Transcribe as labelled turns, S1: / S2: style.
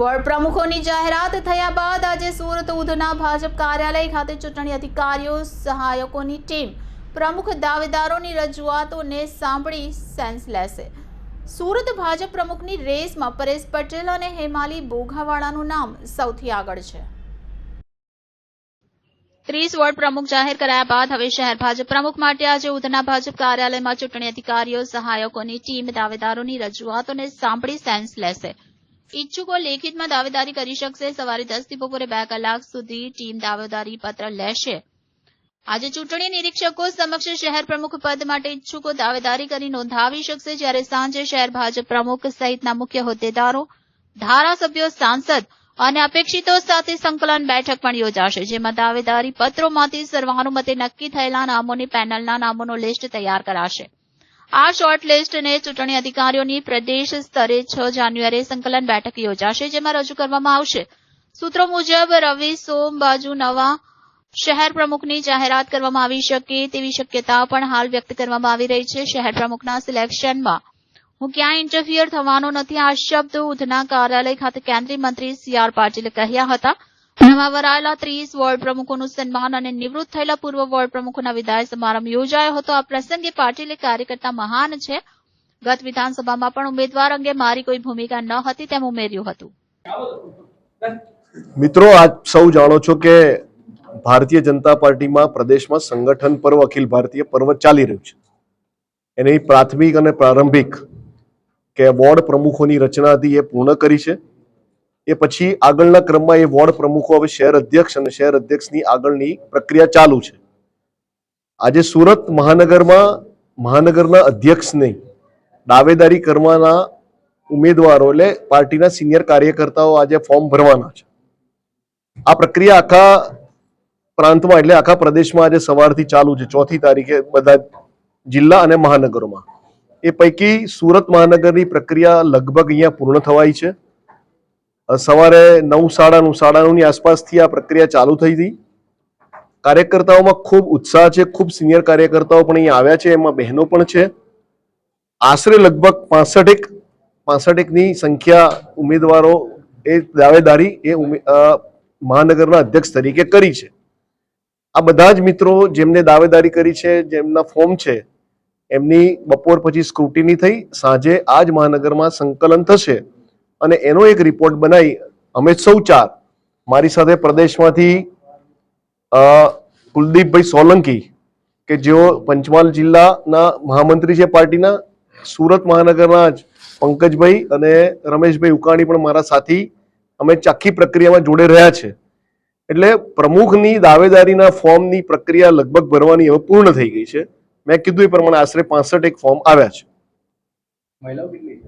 S1: Ward પ્રમુખોની જાહેરાત થયા બાદ આજે સુરત ઉધના ભાજપ કાર્યાલય ખાતે ચૂંટણી અધિકારીઓ, સહાયકોની ટીમ, પ્રમુખ દાવેદારોની રજૂઆતોને સાંભળી સેન્સ લેશે. સુરત ભાજપ પ્રમુખની રેસમાં પરેશ પટેલ અને હેમાલી બોઘાવાળાનું નામ સૌથી આગળ છે. ત્રીસ વોર્ડ પ્રમુખ જાહેર કરાયા બાદ હવે શહેર ભાજપ પ્રમુખ માટે આજે ઉધના ભાજપ કાર્યાલયમાં ચૂંટણી અધિકારીઓ, સહાયકોની ટીમ, દાવેદારોની રજૂઆતોને સાંભળી સેન્સ લેશે. ઈચ્છુકો લેખિતમાં દાવેદારી કરી શકશે. સવારે દસથી બપોરે બે કલાક સુધી ટીમ દાવેદારી પત્ર લેશે. આજે ચૂંટણી નિરીક્ષકો સમક્ષ શહેર પ્રમુખ પદ માટે ઇચ્છુકો દાવેદારી કરી નોંધાવી શકશે. જ્યારે સાંજે શહેર ભાજપ પ્રમુખ સહિતના મુખ્ય હોદ્દેદારો, ધારાસભ્યો, સાંસદ અને અપેક્ષિતો સાથે સંકલન બેઠક પણ યોજાશે, જેમાં દાવેદારી પત્રોમાંથી સર્વાનુમતે નક્કી થયેલા નામોની પેનલના નામોનો લિસ્ટ તૈયાર કરાશે. આ શોર્ટ લિસ્ટને ચૂંટણી અધિકારીઓની પ્રદેશ સ્તરે છ જાન્યુઆરીએ સંકલન બેઠક યોજાશે, જેમાં રજૂ કરવામાં આવશે. સૂત્રો મુજબ, રવિ, સોમ, બાજુ, નવા શહેર પ્રમુખની જાહેરાત કરવામાં આવી શકે તેવી શક્યતા પણ હાલ વ્યક્ત કરવામાં આવી રહી છે. શહેર પ્રમુખના સિલેક્શનમાં, હું ક્યાંય ઇન્ટરફિયર થવાનો નથી આ શબ્દ ઉધના કાર્યાલય ખાતે કેન્દ્રીય મંત્રી સી આર પાટીલે કહ્યા હતા. નવા વરાયેલા ત્રીસ વોર્ડ પ્રમુખોનું સન્માન અને નિવૃત્ત થયેલા પૂર્વ વોર્ડ પ્રમુખોના વિદાય સમારંભ યોજાયો હતો. આ પ્રસંગે પાટીલે કાર્યકર્તા મહાન છે. ગત વિધાનસભામાં પણ ઉમેદવાર અંગે મારી કોઈ ભૂમિકા ન હતી, તેમ ઉમેર્યું હતું.
S2: મિત્રો, આપ સૌ જાણો છો કે ભારતીય જનતા પાર્ટીમાં પ્રદેશમાં સંગઠન પર્વ, અખિલ ભારતીય પર્વ ચાલી રહ્યું છે. એની પ્રાથમિક અને પ્રારંભિક કે વોર્ડ પ્રમુખોની રચના હતી એ પૂર્ણ કરી છે. એ પછી આગળના ક્રમમાં એ વોર્ડ પ્રમુખો, હવે શહેર અધ્યક્ષ અને શહેર અધ્યક્ષની આગળની પ્રક્રિયા ચાલુ છે. આજે સુરત મહાનગરમાં, મહાનગરના અધ્યક્ષને દાવેદારી કરવાના ઉમેદવારો એટલે પાર્ટીના સિનિયર કાર્યકર્તાઓ આજે ફોર્મ ભરવાના છે. આ પ્રક્રિયા આખા પ્રાંતમાં એટલે આખા પ્રદેશમાં આજે સવારથી ચાલુ છે. ચોથી તારીખે બધા જિલ્લા અને મહાનગરોમાં. એ પૈકી સુરત મહાનગરની પ્રક્રિયા લગભગ અહીંયા પૂર્ણ થવાઈ છે. સવારે નવ, સાડા નવ, સાડા નવની આસપાસથી આ પ્રક્રિયા ચાલુ થઈ હતી. કાર્યકર્તાઓમાં ખૂબ ઉત્સાહ છે, ખૂબ સિનિયર કાર્યકર્તાઓ પણ અહીંયા આવ્યા છે, એમાં બહેનો પણ છે. આશરે લગભગ પાસઠેક, પાસઠેકની સંખ્યા ઉમેદવારો એ દાવેદારી એ મહાનગરના અધ્યક્ષ તરીકે કરી છે. આ બધા જ મિત્રો જેમને દાવેદારી કરી છે, જેમના ફોર્મ છે, એમની બપોર પછી સ્ક્રુટિની થઈ, સાંજે આ જ મહાનગરમાં સંકલન થશે. અને એનો એક રિપોર્ટ બનાવી અમે સૌ ચાર મારી સાથે પ્રદેશમાંથી કુલદીપભાઈ સોલંકી કે જેઓ પંચમહાલ જિલ્લાના મહામંત્રી છે પાર્ટીના, સુરત મહાનગરના જ પંકજભાઈ અને રમેશભાઈ ઉકાણી પણ મારા સાથી, અમે ચાખી પ્રક્રિયામાં જોડે રહ્યા છે. એટલે પ્રમુખની દાવેદારીના ફોર્મની પ્રક્રિયા લગભગ ભરવાની હવે પૂર્ણ થઈ ગઈ છે. મેં કીધું એ પ્રમાણે આશરે પાસઠ એક ફોર્મ આવ્યા છે.
S3: મહિલાઓ